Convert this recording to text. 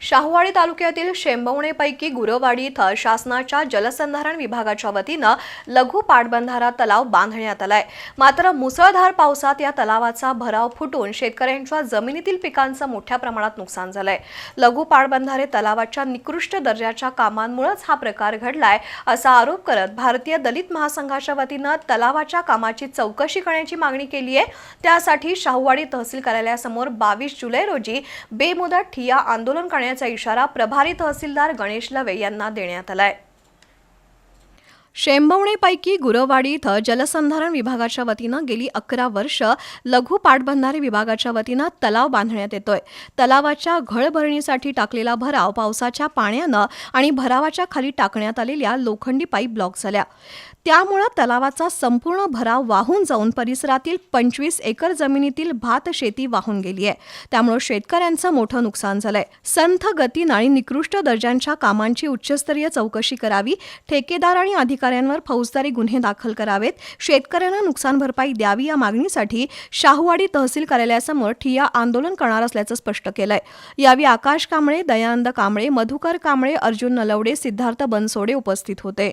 शाहूवाडी तालुक्यातील शेंबवणेपैकी गुरवाडी इथं शासनाच्या जलसंधारण विभागाच्या वतीनं लघु पाटबंधारा तलाव बांधण्यात आलाय. मात्र मुसळधार पावसात या तलावाचा भराव फुटून शेतकऱ्यांच्या जमिनीतील पिकांचं मोठ्या प्रमाणात नुकसान झालंय. लघु पाटबंधारे तलावाच्या निकृष्ट दर्जाच्या कामांमुळेच हा प्रकार घडलाय असा आरोप करत भारतीय दलित महासंघाच्या वतीनं तलावाच्या कामाची चौकशी करण्याची मागणी केली आहे. त्यासाठी शाहूवाडी तहसील कार्यालयासमोर बावीस जुलै रोजी बेमुदत ठिया आंदोलन करण्यात करण्याचा इशारा प्रभारी तहसीलदार गणेश लवे यांना देण्यात आलाय. शेंबवणेपैकी गुरवाडी इथं जलसंधारण विभागाच्या वतीनं गेली अकरा वर्ष लघु पाटबंधारे विभागाच्या वतीनं तलाव बांधण्यात येतोय. तलावाच्या घळभरणीसाठी टाकलेला भराव पावसाच्या पाण्यानं आणि भरावाच्या खाली टाकण्यात आलेल्या लोखंडी पाईप ब्लॉक झाल्या. त्यामुळं तलावाचा संपूर्ण भराव वाहून जाऊन परिसरातील पंचवीस एकर जमिनीतील भात शेती वाहून गेली आहे. त्यामुळं शेतकऱ्यांचं मोठं नुकसान झालंय. संथ गतीनं आणि निकृष्ट दर्जांच्या कामांची उच्चस्तरीय चौकशी करावी ठेकेदार आणि अधिकारी अधिकाऱ्यांवर फौजदारी गुन्हे दाखल करावेत शेतकऱ्यांना नुकसान भरपाई द्यावी या मागणीसाठी शाहूवाडी तहसील कार्यालयासमोर ठिया आंदोलन करणार असल्याचं स्पष्ट केलंय. यावेळी आकाश कांबळे दयानंद कांबळे मधुकर कांबळे अर्जुन नलवडे सिद्धार्थ बनसोडे उपस्थित होते.